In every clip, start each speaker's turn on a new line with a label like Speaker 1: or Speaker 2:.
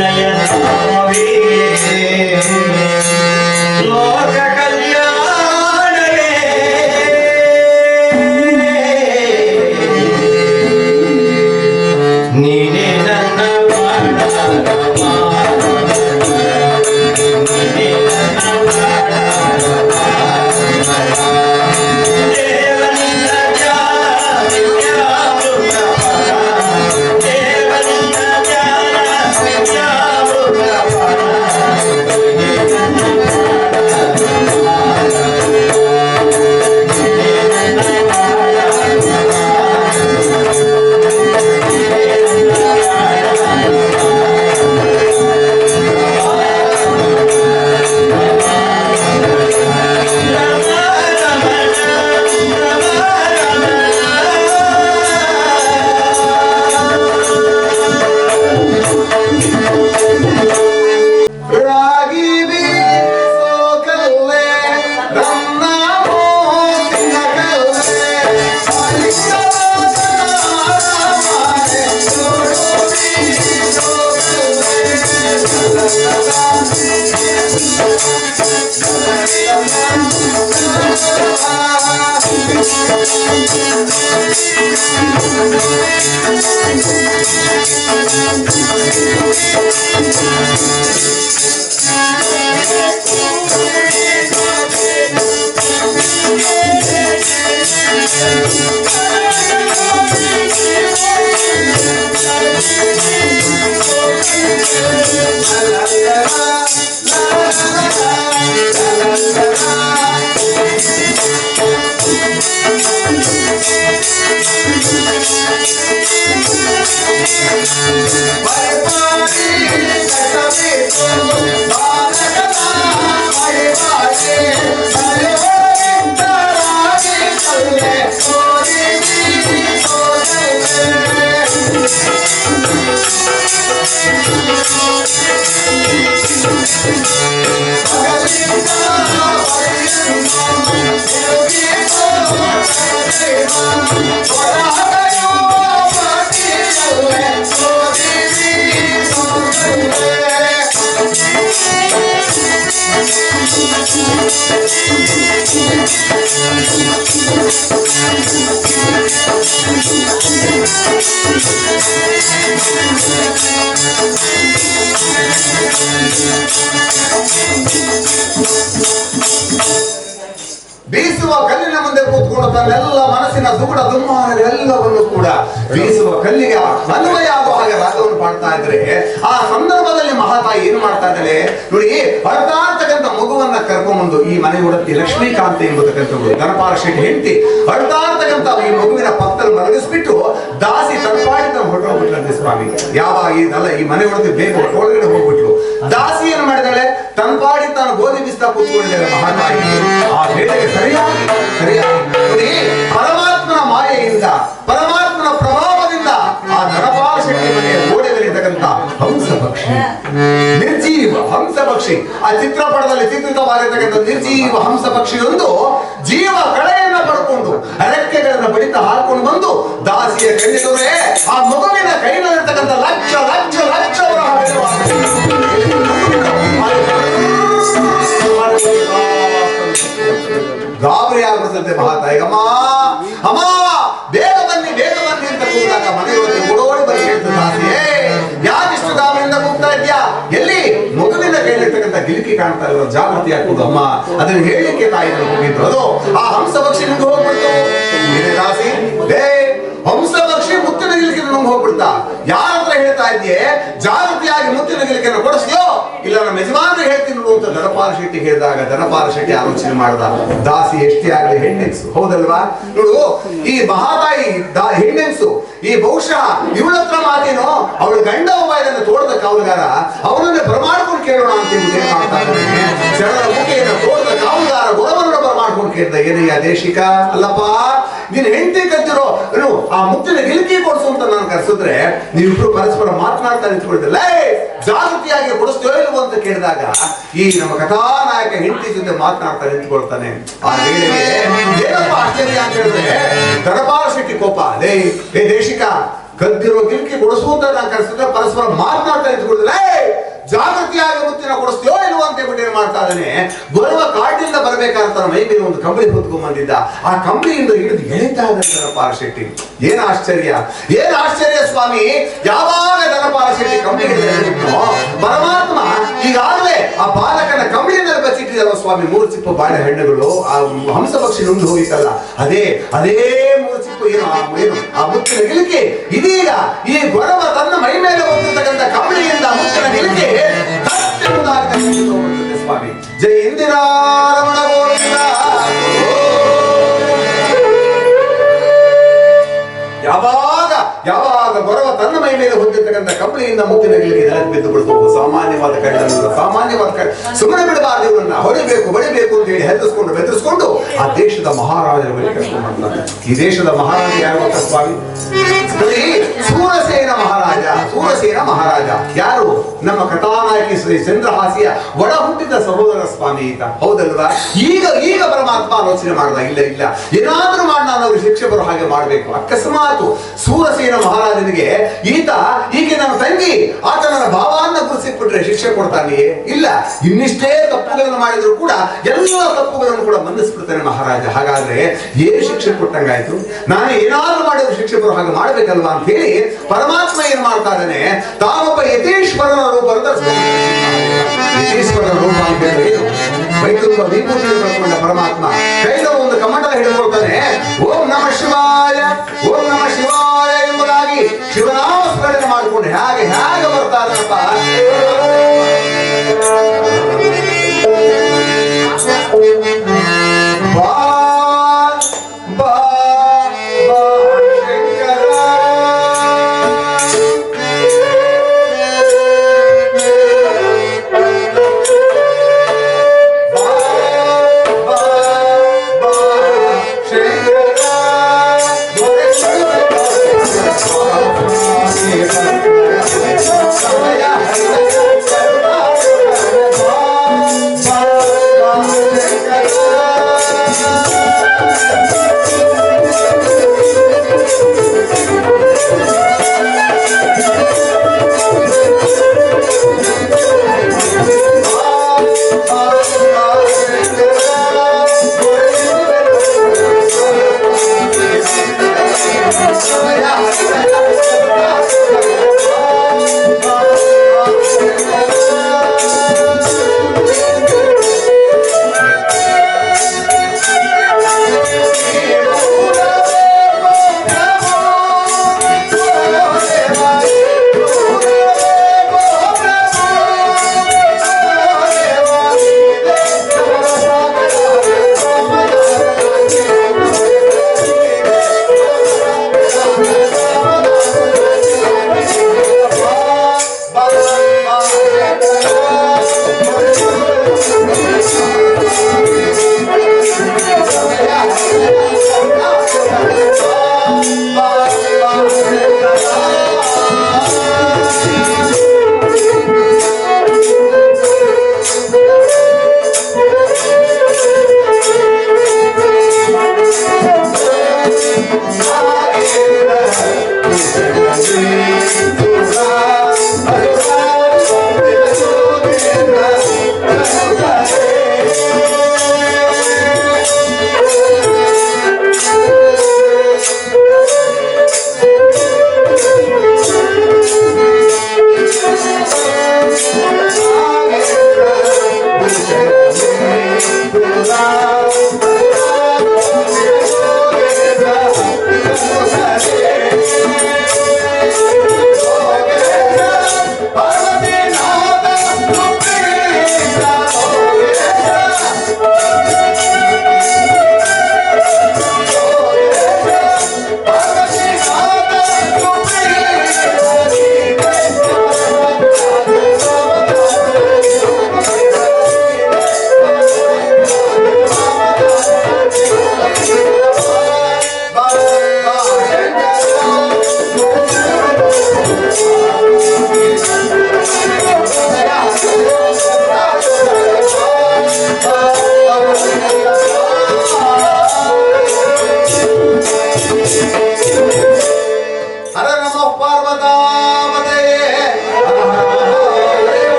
Speaker 1: Yeah. Thank you. Deus. ಬೀಸುವ ಕಲ್ಲಿನ ಮುಂದೆ ಕೂತ್ಕೊಂಡು ತನ್ನೆಲ್ಲ ಮನಸ್ಸಿನ ದುಗುಡ ದುಮ್ಮಾನಗಳೆಲ್ಲವನ್ನು ಕೂಡ ಬೀಸುವ ಕಲ್ಲಿಗೆ ಅನ್ವಯ ಆಗುವ ಹಾಗೆ ರಾಗವನ್ನು ಪಾಡ್ತಾ ಇದ್ರೆ ಆ ಸಂದರ್ಭದಲ್ಲಿ ಮಹಾತಾಯಿ ಏನು ಮಾಡ್ತಾ ಇದ್ದಾಳೆ? ನೋಡಿ ಅಳ್ತಾ ಇರ್ತಕ್ಕಂಥ ಮಗುವನ್ನ ಕರ್ಕೊಂಡ್ಬಂದು ಈ ಮನೆ ಹೊಡತಿ ಲಕ್ಷ್ಮೀಕಾಂತ ಎಂಬತಕ್ಕಂಥವ್ರು ಧನಪಾಲ ಶೆಟ್ಟಿ ಹೆಂಡತಿ ಅಳ್ತಾ ಈ ಮಗುವಿನ ಪಕ್ಕದಲ್ಲಿ ಮಲಗಿಸ್ಬಿಟ್ಟು ದಾಸಿ ತಲಪಾಡಿ ತಾನು ಹೊರಟೋಗ್ಬಿಟ್ಲಂತೆ ಸ್ವಾಮಿ. ಯಾವಾಗ ಇದಲ್ಲ ಈ ಮನೆ ಒಳಗೆ ಬೇಗ ಒಳಗಡೆ ಹೋಗ್ಬಿಟ್ಲು. ದಾಸಿ ಏನು ಮಾಡಿದಾಳೆ? ತನ್ಪಾಡಿ ತಾನು ಗೋಧಿ ಬಿಸ್ತಾ ಕೂತ್ಕೊಂಡಿದ್ದಾಳೆ ಮಹಾನ್ ಆ ಸರಿಯಾಗಿ ಪಕ್ಷಿ. ಆ ಚಿತ್ರಪಟದಲ್ಲಿ ಚಿತ್ರಿತವಾಗಿರ್ತಕ್ಕಂಥ ನಿರ್ಜೀವ ಹಂಸ ಪಕ್ಷಿಯೊಂದು ಜೀವ ಕಳೆಯನ್ನ ಪಡ್ಕೊಂಡು ರೆಕ್ಕೆಗಳನ್ನ ಬಡಿತ ಹಾಕೊಂಡು ಬಂದು ದಾಸಿಯ ಕಣ್ಣಿದರೆ ಆ ಮಗುವಿನ ಕೈನಲ್ಲಿರ್ತಕ್ಕಂಥ ಲಕ್ಷ ಲಕ್ಷ ಲಕ್ಷ ಗಾಬರಿ ಆಗ್ಬಿಡ್ತಂತೆ ಮಹಾತಾಯಿ. ಗಿಲಿಕಿ ಕಾಣ್ತಾ ಇರೋ ಜಾಗೃತಿ ಹಾಕುದು ಅಮ್ಮ. ಅದನ್ನ ಹೇಳಲಿಕ್ಕೆ ತಾಯಿ ಹೋಗಿದ್ರು. ಅದು ಆ ಹಂಸ ಪಕ್ಷಿ ನಿಮ್ಗೆ ಹೋಗ್ಬಿಡ್ತು ಹಂಸ ನಮ್ಗೆ ಹೋಗ್ಬಿಡ್ತಾ. ಯಾರ ಹತ್ರ ಹೇಳ್ತಾ ಇದೆಯೇ? ಜಾಗೃತಿಯಾಗಿ ಮುತ್ತಿನ ಗಿರಿಕೆಯನ್ನು ಕೊಡಿಸ್ತೀಯೋ? ಇಲ್ಲ, ನಮ್ಮ ಯಜಮಾನರು ಹೇಳ್ತೀನಿ ಅಂತ ಧನಪಾಲ ಶೆಟ್ಟಿ ಹೇಳಿದಾಗ ಧನಪಾಲ ಶೆಟ್ಟಿ ಆಲೋಚನೆ ಮಾಡ್ದ. ದಾಸಿ ಎಷ್ಟೇ ಆಗಲಿ ಹೆಣ್ಣೆನ್ಸು. ಹೌದಲ್ವಾ? ನೋಡು, ಈ ಮಹಾತಾಯಿ ಹೆಣ್ಣೆನ್ಸು, ಈ ಬಹುಶಃ ಇವಳ ಹತ್ರ ಮಾತೇನೋ? ಅವಳ ಗಂಡ ಒಬ್ಬ ತೋಡದ ಕಾವಲುಗಾರ, ಅವನನ್ನೇ ಬರಮಾಡ್ಕೊಂಡು ಕೇಳೋಣ ಅಂತ ಜನರ ಮುಖೆಯನ್ನು ತೋಟದ ಕಾವಲುಗಾರ ಬರಮಾಡ್ಕೊಂಡು ಕೇಳ್ದ ಏನಯ್ಯ ದೇಶಿಕ? ಅಲ್ಲಪ್ಪ, ನೀನ್ ಹೆಂಡತಿ ಕತ್ತಿರೋ ಆ ಮುತ್ತಿನ ಗಿಲ್ಕಿ ಕೊಡಿಸು ಅಂತ ನಾನು ಕರೆಸಿದ್ರೆ ನೀವಿಬ್ರು ಪರಸ್ಪರ ಮಾತನಾಡ್ತಾ ನಿಂತ್ಕೊಳ್ತಿಲ್ಲ ಜಾಗೃತಿಯಾಗಿ ಕೊಡಿಸ್ತೇವೆ ಇಲ್ವೋ ಅಂತ ಕೇಳಿದಾಗ ಈ ನಮ್ಮ ಕಥಾನಾಯಕ ಹೆಂಡತಿ ಜೊತೆ ಮಾತನಾಡ್ತಾ ನಿಂತ್ಕೊಳ್ತಾನೆ. ಏನಪ್ಪ ಆಶ್ಚರ್ಯ ಅಂತ ಹೇಳಿದ್ರೆ, ದರಬಾರ ಶೆಟ್ಟಿ ಕೋಪ, ಲೇ, ಏ ದೇಶಿಕ, ಕದ್ದಿರೋ ಗಿಲ್ಕಿ ಕೊಡಿಸು ಅಂತ ನಾನು ಕರೆಸಿದ್ರೆ ಪರಸ್ಪರ ಮಾತನಾಡ್ತಾ ನಿಂತ್ಕೊಂಡಿದ್ದಲ್ಲ ಜಾಗೃತಿಯಾಗಿ ವೃತ್ತಿನ ಕೊಡಿಸ್ತೀಯೋ ಇಲ್ವೋ ಅಂತ ಹೇಳ್ಬಿಟ್ಟು ಏನ್ ಮಾಡ್ತಾ ಇದ್ದಾನೆ? ಬರುವ ಕಾಡಿನಿಂದ ಬರ್ಬೇಕಾದ್ರೆ ತನ್ನ ಒಂದು ಕಂಬಳಿ ಹೊತ್ಕೊಂಡ್ ಬಂದಿದ್ದ. ಆ ಕಂಬಳಿಯಿಂದ ಹಿಡಿದು ಎಳಿತಾ ಇದ್ದಾನೆ ಪಾರಶೆಟ್ಟಿ. ಶೆಟ್ಟಿ ಏನ್ ಆಶ್ಚರ್ಯ? ಏನ್ ಆಶ್ಚರ್ಯ ಸ್ವಾಮಿ? ಯಾವಾಗ ದನಪಾಲ ಶೆಟ್ಟಿ ಕಂಬಳಿ ಪರಮಾತ್ಮ ಈಗಾಗಲೇ ಆ ಬಾಲಕನ ಕಂಬಳಿಯಿಂದ ಬಚ್ಚಿಟ್ಟಿದಲ್ಲ ಸ್ವಾಮಿ? ಮೂರು ಚಿಪ್ಪ ಬಾಳೆ ಹೆಣ್ಣುಗಳು, ಆ ಹಂಸ ಪಕ್ಷಿ ನುಂದು ಹೋಗಿತ್ತಲ್ಲ. ಅದೇ ಅದೇ ಮೂರು ಚಿಪ್ಪು ಏನು ಆ ಏನು ಆ ಮುತ್ತಿನ ಗಿಲಿಕೆ ಇದೀಗ ಈ ಗೊರವ ತನ್ನ ಮೈ ಮೇಲೆ ಹೊತ್ತಿರ್ತಕ್ಕಂಥ ಕಂಬಳಿಯಿಂದ ಮುತ್ತಿನ ಗಿಲಿಕೆ ತಟ್ಟೆಂದಾಗಿ ಹೋಗುತ್ತದೆ ಸ್ವಾಮಿ ಜೈ ಇಂದಿರಾ ರಮಣ ಗೋವಿಂದ ಯಾವಾಗ ಯಾವಾಗ ಗೊರವ ತನ್ನ ಮೈ ಮೇಲೆ ಹೊಂದಿರ್ತಕ್ಕಂಥ ಕಂಬಳಿಯಿಂದ ಮುತ್ತಿನ ಗಿಲಿಗೆ ನೆಲಕ್ಕೆ ಬಿದ್ದು ಬಿಡ್ತು ಸಾಮಾನ್ಯವಾದ ಕಳ್ಳನಲ್ಲ ಸಾಮಾನ್ಯವಾದ ಕಳ್ಳ ಸುಮ್ಮನೆ ಬಿಡಬಾರದು ಇವರನ್ನ. ಹೊಡಿಬೇಕು ಬಡಿಬೇಕು ಅಂತ ಹೇಳಿ ಹೆದರ್ಸ್ಕೊಂಡು ಬೆದರಿಸ್ಕೊಂಡು ಆ ದೇಶದ ಮಹಾರಾಜರ ಬಳಿ ಕರ್ಕೊಂಡು ಬರ್ತಾನೆ ಈ ದೇಶದ ಮಹಾರಾಜ ಯಾರು ಗೊತ್ತಾ ಸ್ವಾಮಿ? ಸೂರಸೇನ ಮಹಾರಾಜ ಸೂರಸೇನ ಮಹಾರಾಜ. ಯಾರು? ನಮ್ಮ ಕಥಾನಾಯಕಿ ಶ್ರೀ ಚಂದ್ರಹಾಸಿಯ ಒಡ ಹುಟ್ಟಿದ ಸಹೋದರ ಸ್ವಾಮಿ ಈತ. ಹೌದಲ್ವಾ? ಈಗ ಈಗ ಪರಮಾತ್ಮ ಆಲೋಚನೆ ಮಾಡಲ್ಲ ಇಲ್ಲ ಇಲ್ಲ. ಏನಾದ್ರೂ ಮಾಡಿ ಶಿಕ್ಷೆ ಬರೋ ಹಾಗೆ ಮಾಡಬೇಕು. ಅಕಸ್ಮಾತ್ ಸೂರಸೇನ ಮಹಾರಾಜನಿಗೆ ಈತ ಈಕೆ ನನ್ನ ತಂಗಿ, ಆತ ನನ್ನ ಭಾವನ್ನ ಗುರುಸಿಟ್ಬಿಟ್ರೆ ಶಿಕ್ಷೆ ಕೊಡ್ತಾನೆಯೇ? ಇಲ್ಲ. ಇನ್ನಿಷ್ಟೇ ತಪ್ಪುಗಳನ್ನು ಮಾಡಿದ್ರು ಕೂಡ ಎಲ್ಲ ತಪ್ಪುಗಳನ್ನು ಕೂಡ ಮನ್ನಿಸ್ಬಿಡ್ತಾನೆ ಮಹಾರಾಜ. ಹಾಗಾದ್ರೆ ಏನು ಶಿಕ್ಷೆ ಕೊಟ್ಟಂಗಾಯ್ತು? ನಾನು ಏನಾದ್ರೂ ಮಾಡಿದ್ರು ಶಿಕ್ಷೆ ಬರೋ ಹಾಗೆ ಮಾಡ್ಬೇಕಲ್ವಾ ಅಂತ ಹೇಳಿ ಪರಮಾತ್ಮ ಏನ್ ಮಾಡ್ತಾ ಇದ್ದಾನೆ? ತಾನೊಬ್ಬ ಯತೀಶ್ವರನ ರೂಪ ಯತೀಶ್ವರನ ರೂಪ ಅಂತ ಹೇಳಿ ಏನು? ಮೈತುಂಬ ವಿಭೂತಿ ಕಳ್ಕೊಂಡ ಪರಮಾತ್ಮ. ಕೈದ ಒಂದು ಕಮಂಡಲ ಹಿಡಿದುಕೊಳ್ತಾನೆ ಓಂ ನಮ ಶಿವಾಯ, ಓಂ ನಮ ಹೇಗೆ ಹೇಗೆ ಬರ್ತಾ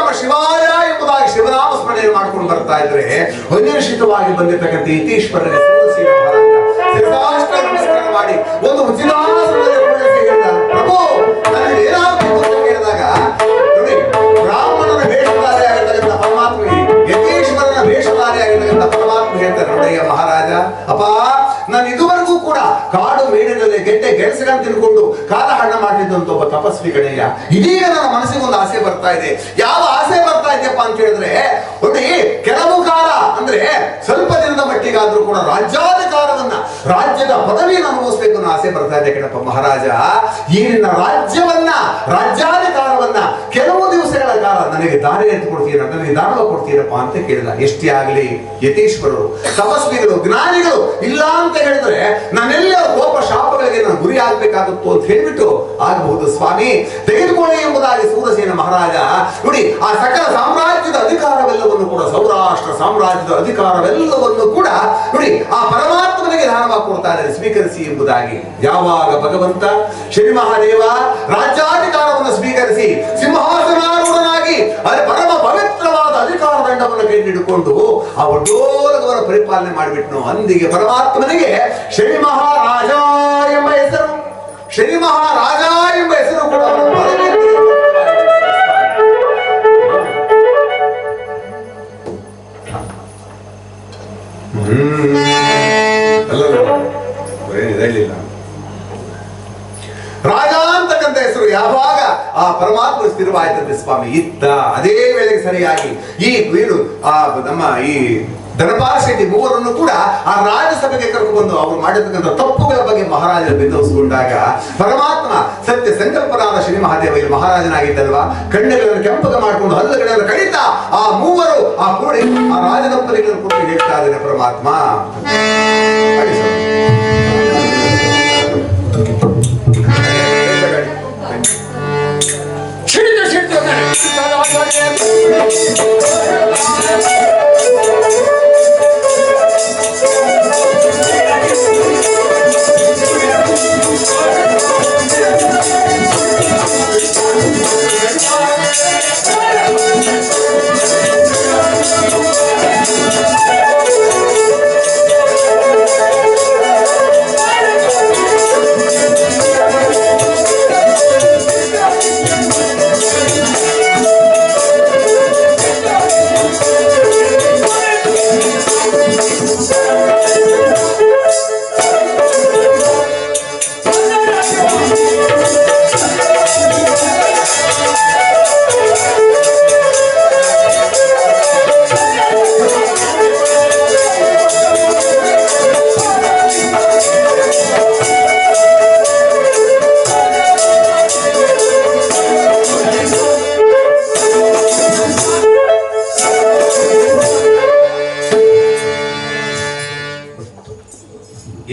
Speaker 1: ನಮ ಶಿವಾಯ ಎಂಬುದಾಗಿ ಶಿವನಾಮ ಸ್ಮರಣೆ ಮಾಡಿಕೊಂಡು ಬರ್ತಾ ಇದ್ರೆ ಅನಿರ್ಷಿತವಾಗಿ ಬಂದಿರತಕ್ಕಂಥ ನಮಸ್ಕಾರ ಮಾಡಿ. ಒಂದು ಪ್ರಭು ನನಗೆ ಏನಾಗಬೇಕು ಅಂತ ಕೇಳಿದಾಗ, ನೋಡಿ ಬ್ರಾಹ್ಮಣನ ವೇಷಧಾರಿ ಆಗಿರ್ತಕ್ಕಂಥ ಪರಮಾತ್ಮ, ಯತೀಶ್ವರನ ವೇಷಧಾರಿ ಆಗಿರ್ತಕ್ಕಂಥ ಪರಮಾತ್ಮ ಹೇಳ್ತಾರೆ ನೋಡಯ್ಯ ಮಹಾರಾಜ. ಅಪ್ಪ ನಾನು ಇದುವರೆಗೂ ಕೂಡ ಕಾಡು ಮೇಡಿನಲ್ಲಿ ಗೆಡ್ಡೆ ಗೆಣಸುಗಳನ್ನು ತಿನ್ಕೊಂಡು ಕಾಲ ಹಣ ಮಾಡಿದ್ದಂತ ಒಬ್ಬ ತಪಸ್ವಿ ಗಣೇಯ ಇದೀಗ ನನ್ನ ಮನಸ್ಸಿಗೆ ಒಂದು ಆಸೆ ಬರ್ತಾ ಇದೆ. ಯಾವ ಆಸೆ ಬರ್ತಾ ಇದೆಯಪ್ಪ ಅಂತ ಹೇಳಿದ್ರೆ, ನೋಡಿ, ಕೆಲವು ಕಾಲ ಅಂದ್ರೆ ಸ್ವಲ್ಪ ದಿನದ ಮಟ್ಟಿಗಾದ್ರೂ ಕೂಡ ರಾಜ್ಯಾಧಿಕಾರವನ್ನ ರಾಜ್ಯದ ಪದವಿಯನ್ನು ಅನುಭವಿಸಬೇಕು ಅನ್ನೋ ಆಸೆ ಬರ್ತಾ ಇದೆ ಕಣಪ್ಪ ಮಹಾರಾಜ. ಈ ರಾಜ್ಯವನ್ನ ರಾಜ್ಯಾಧಿಕಾರವನ್ನ ಕೆಲವು ದಿವಸಗಳ ಕಾಲ ನನಗೆ ದಾರಿ ಎತ್ತು ಕೊಡ್ತೀರ ನನಗೆ ದಾನವ ಕೊಡ್ತೀರಪ್ಪ ಅಂತ ಕೇಳಿದ. ಎಷ್ಟೇ ಆಗಲಿ, ಯತೀಶ್ವರರು, ತಪಸ್ವಿಗಳು, ಜ್ಞಾನಿಗಳು ಇಲ್ಲ ಅಂತ ಹೇಳಿದ್ರೆ ನಾನೆಲ್ಲ ಕೋಪ ಶಾಪಗಳಿಗೆ ನಾನು ಗುರಿ ಆಗ್ಬೇಕಾಗುತ್ತೋ ಅಂತ ಹೇಳಿಬಿಟ್ಟು, ಆಗಬಹುದು ಸ್ವಾಮಿ, ತೆಗೆದುಕೊಳ್ಳಿ ಎಂಬುದಾಗಿ ಸೂರಸೇನ ಮಹಾರಾಜ, ನೋಡಿ, ಆ ಸಕಲ ಸಾಮ್ರಾಜ್ಯದ ಅಧಿಕಾರವೆಲ್ಲವನ್ನು ಕೂಡ, ಸೌರಾಷ್ಟ್ರ ಸಾಮ್ರಾಜ್ಯದ ಅಧಿಕಾರವೆಲ್ಲವನ್ನು ಕೂಡ, ನೋಡಿ, ಆ ಪರಮಾತ್ಮನಿಗೆ ದಾನವಾಗಿ ಕೊಡ್ತಾನೆ ಸ್ವೀಕರಿಸಿ ಎಂಬುದಾಗಿ. ಯಾವಾಗ ಭಗವಂತ? ಶ್ರೀ ಮಹಾದೇವ, ರಾಜ್ಯಾಧಿಕಾರವನ್ನು ಸ್ವೀಕರಿಸಿ, ಸಿಂಹಾಸನಾರೂಢನಾಗಿ ಅದೇ ಪರಮ ಪವಿತ್ರವಾದ ಅಧಿಕಾರ ದಂಡವನ್ನು ಕೈ ಹಿಡಿಕೊಂಡು ಆ ಒಡ್ಡೋಲಗವರ ಪರಿಪಾಲನೆ ಮಾಡಿಬಿಟ್ನು. ಅಂದಿಗೆ ಪರಮಾತ್ಮನಿಗೆ ಶ್ರೀ ಮಹಾರಾಜ ಎಂಬ ಹೆಸರು ಶನಿ ಮಹಾರಾಜ ಎಂಬ ಹೆಸರು ಕೂಡ ರಾಜಾ ಅಂತಕ್ಕಂಥ ಹೆಸರು ಯಾವಾಗ ಆ ಪರಮಾತ್ಮ ಸ್ಥಿರವಾಯ್ತಂತೆ ಸ್ವಾಮಿ. ಇತ್ತ ಅದೇ ವೇಳೆಗೆ ಸರಿಯಾಗಿ ಈ ವೀರು ಆ, ನಮ್ಮ ಈ ಧನಪಾಲ ಶೆಟ್ಟಿ ಮೂವರನ್ನು ಕೂಡ ಆ ರಾಜ್ಯಸಭೆಗೆ ಬಂದು ಅವರು ಮಾಡಿರ್ತಕ್ಕಂಥ ತಪ್ಪುಗಳ ಬಗ್ಗೆ ಮಹಾರಾಜರು ಬೆಂದೋಸ್ಕೊಂಡಾಗ ಪರಮಾತ್ಮ ಸತ್ಯ ಸಂಕಲ್ಪನಾದ ಶ್ರೀ ಮಹಾದೇವ ಇಲ್ಲಿ ಮಹಾರಾಜನಾಗಿದ್ದಲ್ವಾ ಕಣ್ಣುಗಳನ್ನು ಕೆಂಪಗ ಮಾಡಿಕೊಂಡು ಹಲ್ಲುಗಳನ್ನು ಕಡಿತಾ ಆ ಮೂವರು ಆ ಕೂಡಿ ಆ ರಾಜದಂಪತಿಗಳನ್ನು ಕೂಡ ಹೇಳ್ತಾ ಇದ್ದಾನೆ ಪರಮಾತ್ಮ
Speaker 2: ಸಿಡಿದು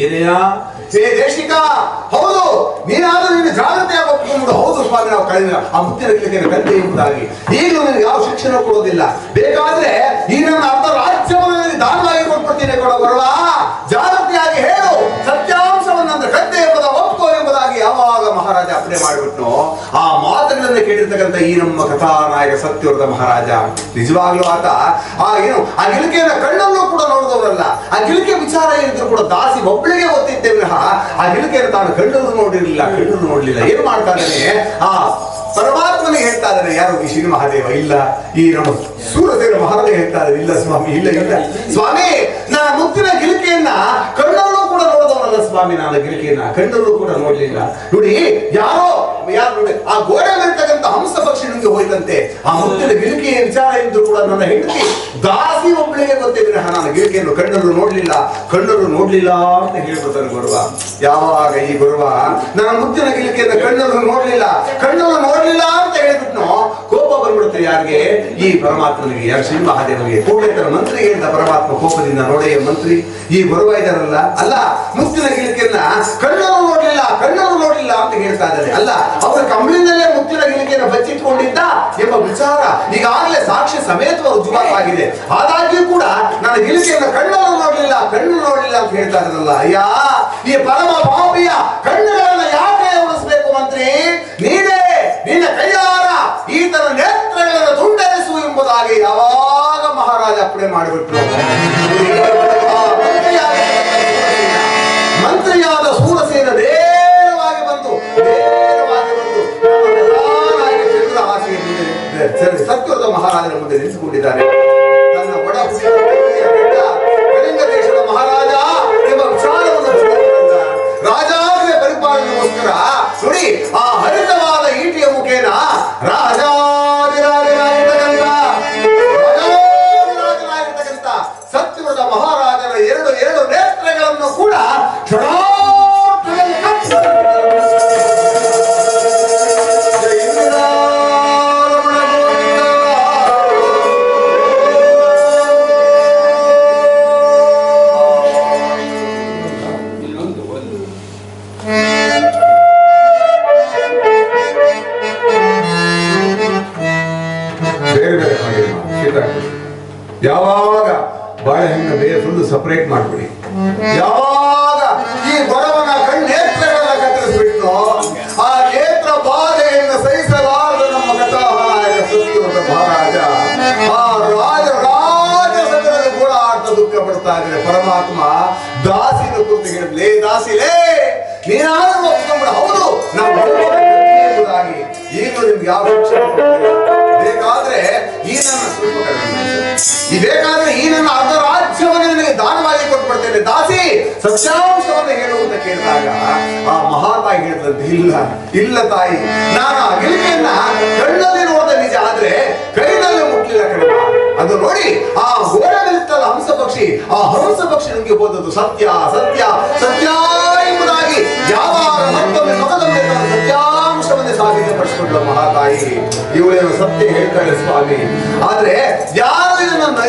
Speaker 1: ಏನೆಯ ಜೇ ದೇಶಿಕ. ಹೌದು ನೀನಾದ್ರೂ ನಿನ್ನ ಜಾಗ್ರತೆ ಆಗಬೇಕು ಹೌದು ಸ್ವಾಮಿ, ನಾವು ಕಳೆದ ಆ ಮುತ್ತಿನ ಕತ್ತೆ ಎಂಬುದಾಗಿ. ಈಗಲೂ ನಿನಗೆ ಯಾವ ಶಿಕ್ಷಣ ಕೊಡೋದಿಲ್ಲ ಬೇಕಾದ್ರೆ ಈ ನನ್ನ ಅರ್ಧ ರಾಜ್ಯವನ್ನು ಕೇಳಿರ್ತಕ್ಕಂಥ ಈ ನಮ್ಮ ಕಥಾನಾಯಕ ಸತ್ಯವ್ರತ ಮಹಾರಾಜ, ನಿಜವಾಗ್ಲೂ ಆತ, ಆ ಏನು, ಆ ಗಿಳಿಕೆಯನ್ನ ಕಣ್ಣಲ್ಲೂ ಕೂಡ ನೋಡಿದವರಲ್ಲ, ಆ ಗಿಳಿಕೆ ವಿಚಾರ ಏನಿದ್ರು ಕೂಡ ದಾಸಿ ಒಬ್ಬಳಿಗೆ ಗೊತ್ತಿದ್ದೆ ವಿನಃ, ಆ ಗಿಳಿಕೆಯನ್ನು ತಾನು ಕಣ್ಣಲ್ಲೂ ನೋಡಿರಲಿಲ್ಲ, ಕಣ್ಣಲ್ಲೂ ನೋಡ್ಲಿಲ್ಲ. ಏನ್ ಮಾಡ್ತಾ ಇದ್ದಾನೆ? ಆ ಪರಮಾತ್ಮನಿಗೆ ಹೇಳ್ತಾ ಇದ್ದಾನೆ, ಯಾರು ಈ ಶ್ರೀ ಮಹಾದೇವ? ಇಲ್ಲ. ಈ ನಮ್ಮ ಸೂರ್ಯದೇವ ಮಹಾರಾಜ ಹೇಳ್ತಾ ಇದ್ದಾರೆ ಇಲ್ಲ ಸ್ವಾಮಿ, ಇಲ್ಲ ಇಲ್ಲ. ಸ್ವಾಮಿ ನಾ ಮುತ್ತಿನ ಗಿಲಿಕೆಯನ್ನ ಕಣ್ಣಲ್ಲೂ ಕೂಡ ನೋಡಿದವನಲ್ಲ ಸ್ವಾಮಿ, ನಾನು ಗಿಲಿಕೆಯನ್ನ ಕಣ್ಣಲ್ಲೂ ಕೂಡ ನೋಡ್ಲಿಲ್ಲ. ನೋಡಿ, ಯಾರೋ, ಯಾರು ನೋಡಿ, ಆ ಗೋಡೆ ಮೇಲಿರ್ತಕ್ಕಂಥ ಹೋಯ್ತಂತೆ. ಆ ಮುತ್ತಿನ ಗಿಲಿಕೆಯ ವಿಚಾರ ಇದ್ದು ಕೂಡ ನನ್ನ ಹೆಂಡತಿ ದಾಸಿ ಒಬ್ಬಳಿಗೆ ಗೊತ್ತೇ ವಿರಹ ನಾನು ಗಿಲಿಕೆಯನ್ನು ಕಣ್ಣರು ನೋಡ್ಲಿಲ್ಲ ಕಣ್ಣರು ನೋಡ್ಲಿಲ್ಲ ಅಂತ ಹೇಳ್ಕೊತಾನೆ ಗುರುವ. ಯಾವಾಗ ಈ ಗುರುವ ನನ್ನ ಮುತ್ತಿನ ಗಿಲಿಕೆಯನ್ನು ಕಣ್ಣರು ನೋಡ್ಲಿಲ್ಲ ಕಣ್ಣರು ನೋಡ್ಲಿಲ್ಲ ಅಂತ ಹೇಳ್ಬಿಟ್ನು ಕೋಪ ಬಂದ್ಬಿಡುತ್ತೆ ಯಾರಿಗೆ? ಈ ಪರಮಾತ್ಮನಿಗೆ. ಯಾರು ಶ್ರೀ ಮಹಾದೇವನಿಗೆ ಕೋಡೇತರ ಮಂತ್ರಿಗೆ ಅಂತ ಪರಮಾತ್ಮ ಕೋಪದಿಂದ ನೋಡೆಯ ಮಂತ್ರಿ. ಈ ಗುರುವ ಇದಾರಲ್ಲ ಅಲ್ಲ ಮುತ್ತಿನ ಗಿಲಿಕೆಯನ್ನ ಕಣ್ಣರು ನೋಡ್ಲಿಲ್ಲ ಕಣ್ಣರು ನೋಡ್ಲಿಲ್ಲ ಅಂತ ಹೇಳ್ತಾ ಇದ್ದಾರೆ ಅಲ್ಲ ಅವರ ಕಂಬಳಿನಲ್ಲೇ ಮುತ್ತಿನ ಎಂಬ ವಿಚಾರ ಈಗಾಗಲೇ ಸಾಕ್ಷಿ ಸಮೇತ ರುಜುವಾತಾಗಿದೆ ಆದಾಗ್ಯೂ ಕೂಡ ನಾನು ಹಿಲಿಕೆಯನ್ನು ಕಣ್ಣನ್ನು ನೋಡಲಿಲ್ಲ, ಕಣ್ಣು ನೋಡಲಿಲ್ಲ ಅಂತ ಹೇಳ್ತಾ ಇದ್ರಲ್ಲ ಅಯ್ಯ, ಈ ಪರಮ ಪಾಪಿಯ ಕಣ್ಣುಗಳನ್ನ ಯಾಕೆ ಉಳಿಸ್ಬೇಕು ಮಂತ್ರಿ? ನೀನೇ, ನಿನ್ನ ಕೈಯಾರ ಈತನ ನೇತ್ರಗಳನ್ನು ತುಂಡರಿಸು ಎಂಬುದಾಗಿ ಯಾವಾಗ ಮಹಾರಾಜ ಅಪ್ಪಣೆ ಮಾಡಿಬಿಟ್ರು. ಸರಿ, ಸತ್ವರದ ಮಹಾರಾಜನ ಮುಂದೆ ನಿಲ್ಲಿಸಿಕೊಂಡಿದ್ದಾರೆ ತನ್ನ ಒಡ ಕಳಿಂಗ ದೇಶದ ಮಹಾರಾಜ ಎಂಬ ವಿಚಾರವನ್ನು ರಾಜಾಜ್ಞೆ ಪರಿಪಾಲನೆಗೋಸ್ಕರ ನೋಡಿ ಆ ಹರಿತವಾದ ಈಟಿಯ ಮುಖೇನ ಬಾಳೆಹಣ್ಣು ಬೇರೆ ಫುಲ್ ಸಪರೇಟ್ ಮಾಡ್ಬಿಡಿ. ಯಾವಾಗ ಈ ಬಡವನ ಕಣ್ಣೇತ್ರಗಳನ್ನ ಕತ್ತರಿಸ್ಬಿಟ್ಟು ಆ ನೇತ್ರ ಬಾಧೆಯನ್ನು ಸಹಿಸಲಾರದ ನಮ್ಮ ಕಥಾನಾಯಕ ಸತ್ಯವ್ರತ ಮಹಾರಾಜ. ಆ ರಾಜ ರಾಜ ರಾಜಸಭೆಯಲ್ಲಿ ಕೂಡ ಆಟ ದುಃಖ ಪಡ್ತಾ ಇದ್ರೆ ಪರಮಾತ್ಮ, ದಾಸಿನ ಕುರಿತು ಹೇಳಿದ್ಲೇ ದಾಸಿಲೇ ನೀನಾದ್ರೂ ಒಪ್ಕೊಂಡ್ಬಿಡ ಹೌದು, ನಾವು ಈಗಲೂ ನಿಮ್ಗೆ ಯಾವ ಶಿಕ್ಷೆ ಬೇಕಾದ್ರೆ ಈ ನನ್ನ ಅರ್ಧ ರಾಜ್ಯವನ್ನು ನಿನಗೆ ದಾನವಾಗಿ ಕೊಟ್ಬಿಡ್ತೇನೆ. ದಾಸಿ, ಸತ್ಯಾಂಶವನ್ನು ಹೇಳು ಅಂತ ಕೇಳಿದಾಗ, ಆ ಮಹಾತಾಯಿ ಹೇಳಿದಂತೆ, ಇಲ್ಲ ಇಲ್ಲ ತಾಯಿ, ನಾನು ಆ ಕಣ್ಣಲ್ಲಿ ನೋಡಿದ ನಿಜ ಆದ್ರೆ ಕೈನಲ್ಲಿ ಮುಟ್ಲಿಲ್ಲ ಕಣ ಅದು ನೋಡಿ, ಆ ಗೋಡಲಿತ್ತಲ್ಲ ಹಂಸ ಪಕ್ಷಿ, ಆ ಹಂಸ ಪಕ್ಷಿ ನನಗೆ ಹೋದದ್ದು ಸತ್ಯ ಸತ್ಯ ಸತ್ಯ ಎಂಬುದಾಗಿ ಯಾವ ಮತ್ತೊಮ್ಮೆ ಮಗದೊಮ್ಮೆ ನಾನು ಸತ್ಯಾಂಶವನ್ನೇ ಸಾಬೀತುಪಡಿಸಿಕೊಂಡ ಮಹಾತಾಯಿ ಇವಳೇನು ಸತ್ಯ ಹೇಳ್ತಾಳೆ ಸ್ವಾಮಿ? ಆದ್ರೆ ಯಾರು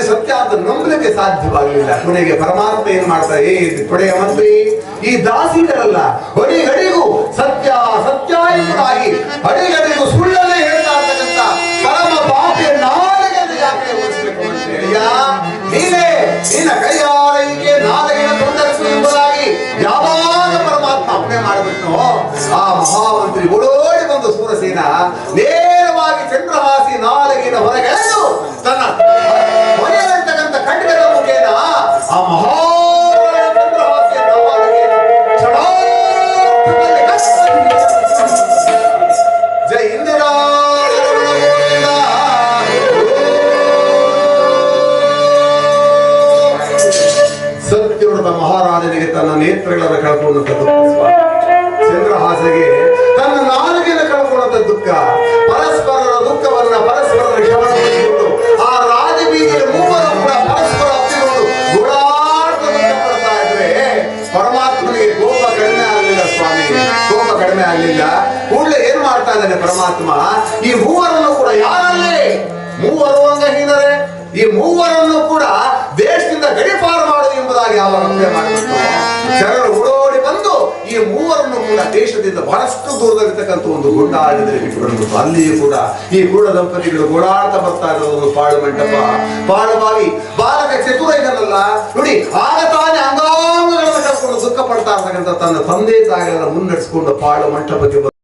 Speaker 1: ಸತ್ಯ ಅಂತ ನಂಬಲಿಕ್ಕೆ ಸಾಧ್ಯವಾಗಲಿಲ್ಲ. ಕೊನೆಗೆ ಪರಮಾತ್ಮ ಏನ್ ಮಾಡ್ತಾ ಏ ಕೊಡೆಯ ಮಂತ್ರಿ, ಈ ದಾಸಿಗರಲ್ಲ ಹೊಡಿ ಹಡಿಗೂ ಸತ್ಯ ಸತ್ಯ ಎಂಬುದಾಗಿ ಹಡಿಗಡಿಗೂ ಸುಳ್ಳಲ್ಲೇ ಹೇಳ್ತಾ ಇರ್ತಕ್ಕಂಥ ಪರಮ ಪಾಪಿಯ ನಾಲಿಗೆ ಯಾಕೆ ನೀನೇ, ನಿನ್ನ ಕೈಯಾರೈಕೆ ನಾಲಿಗೆನ ತೊಂದರಿಸು ಎಂಬುದಾಗಿ ಯಾವಾಗ ಪರಮಾತ್ಮ ಅಪ್ಪಣೆ ಮಾಡಬೇಕು ಆ ಮಹಾಮಂತ್ರಿ ಓಡೋಡಿ ಬಂದು ಸೂರಸೇನ ನೇರವಾಗಿ ಚಂದ್ರಹಾಸಿ ನಾಲಿಗೆನ ಹೊರಗೆ ತನ್ನ ಆ ಮಹಾ ಸತ್ಯವ್ರತ ಮಹಾರಾಜನಿಗೆ ತನ್ನ ನೇತ್ರಗಳನ್ನು ಕಳ್ಕೊಂಡಂತ ದುಃಖ. ಚಂದ್ರಹಾಸಗೆ ತನ್ನ ನಾಲಿಗೆಯನ್ನು ಕಳ್ಕೊಂಡಂತ ದುಃಖ ಪರಮಾತ್ಮನಿಗೆ ಕೋಪ ಕಡಿಮೆ ಆಗಲಿಲ್ಲ ಸ್ವಾಮಿ. ಕೋಪ ಕಡಿಮೆ ಆಗಲಿಲ್ಲ. ಕೂಡಲೇ ಏನ್ ಮಾಡ್ತಾ ಇದ್ದಾನೆ ಪರಮಾತ್ಮ? ಈ ಮೂವರನ್ನು ಕೂಡ ಯಾರಲ್ಲಿ? ಮೂವರು ಅಂಗಹೀನರೇ. ಈ ಮೂವರನ್ನು ಕೂಡ ದೇಶದಿಂದ ಗಡಿಪಾರು ಮಾಡುದು ಎಂಬುದಾಗಿ ಯಾವ ಜನರು ಓಡೋಡಿ ಬಂದು ಈ ಮೂವರನ್ನು ಕೂಡ ದೇಶದಿಂದ ಬಹಳಷ್ಟು ದೂರದಲ್ಲಿರ್ತಕ್ಕಂಥ ಒಂದು ಗುಡ್ಡ ಆಡಿದರೆ ಇಟ್ಟುಕೊಂಡು ಅಲ್ಲಿಯೂ ಕೂಡ ಈ ಗೂಢ ದಂಪತಿಗಳು ಓಡಾಡ್ತಾ ಬರ್ತಾ ಇರೋದು ಪಾಳು ಮಂಟಪ. ಪಾಳುವಾಗಿ ಬಾಲಕ ಚತುರ ಇದನ್ನಲ್ಲ ನೋಡಿ, ಆಗ ತಾನೇ ಅಂಗಾಂಗಗಳನ್ನು ಪಡ್ತಾ ಇರ್ತಕ್ಕಂಥ ತನ್ನ ತಂದೆ ತಾಯಿಗಳನ್ನ ಮುನ್ನಡೆಸ್ಕೊಂಡು ಪಾಳು ಮಂಟಪಕ್ಕೆ